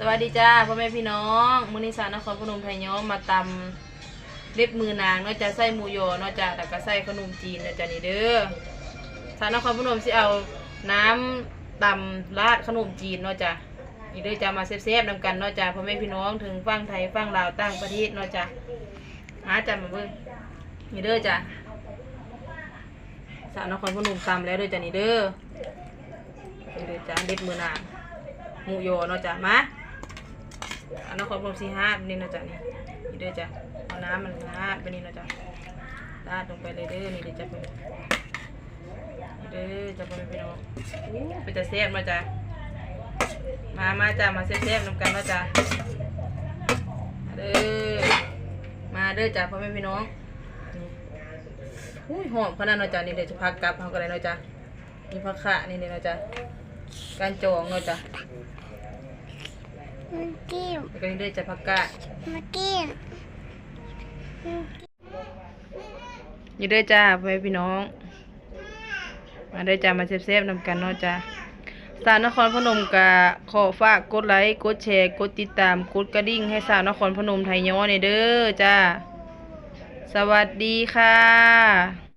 สวัสดีจ้าพ่อแม่พี่น้องมื้อนี้สาวนครพนมไทยย้อมมาตำเล็บมือนางเนาะจะใส่หมูยอเนาะจ้าแต่ก็ใส่ขนมจีนเนาะจ้านี่เด้อสาวนครพนมสิเอาน้ำตำราดขนมจีนเนาะจ้านี่เด้อจะมาเซฟๆนำกันเนาะจ้าพ่อแม่พี่น้องถึงฟังไทยฟังลาวต่างประเทศเนาะจ้ามาจ้ามาเบิ่งนี่เด้อจ้าสาวนครพนมตำแล้วเด้อจ้านี่เด้อนี่เด้อจ้าเล็บมือนางหมูโยเนาะจ้ะมา อันนครพนมสีห้านี่เนาะจ้ะนี่นี่เด้อจ้ะเอาน้ำมันราดไปนี่เนาะจ้ะราดลงไปเลยเด้อนี่เด้อจ้ะเพิ่นนี่เด้อจ้ะเพิ่นพี่น้องอู้เป็นจะแซ่บเนาะจ้ะมามาจ้ะมาแซ่บๆนำกันเนาะจ้ะเด้อมาเด้อจ้ะพ่อแม่พี่น้องอุ้ยหอมขนาดเนาะจ้ะนี่เดี๋ยวจะพักกลับเขาก็ได้เนาะจ้ะมีผักขะนี่เด้อเนาะจ้ะการจองเนาะจ้ะมากิ้ มแล้วก็นี่เด้อจะผักกาดมากิ้มอยู่เด้อจ้าพ่อแม่พี่น้อง มาเด้อจ้ามาเซฟๆนำกันเนาะจ้าสาวนครพนมกะขอฝากกดไลค์กดแชร์กดติดตามกดกระดิ่งให้สาวนครพนมไทยย้อเนี่ยเด้อจ้า สวัสดีค่ะ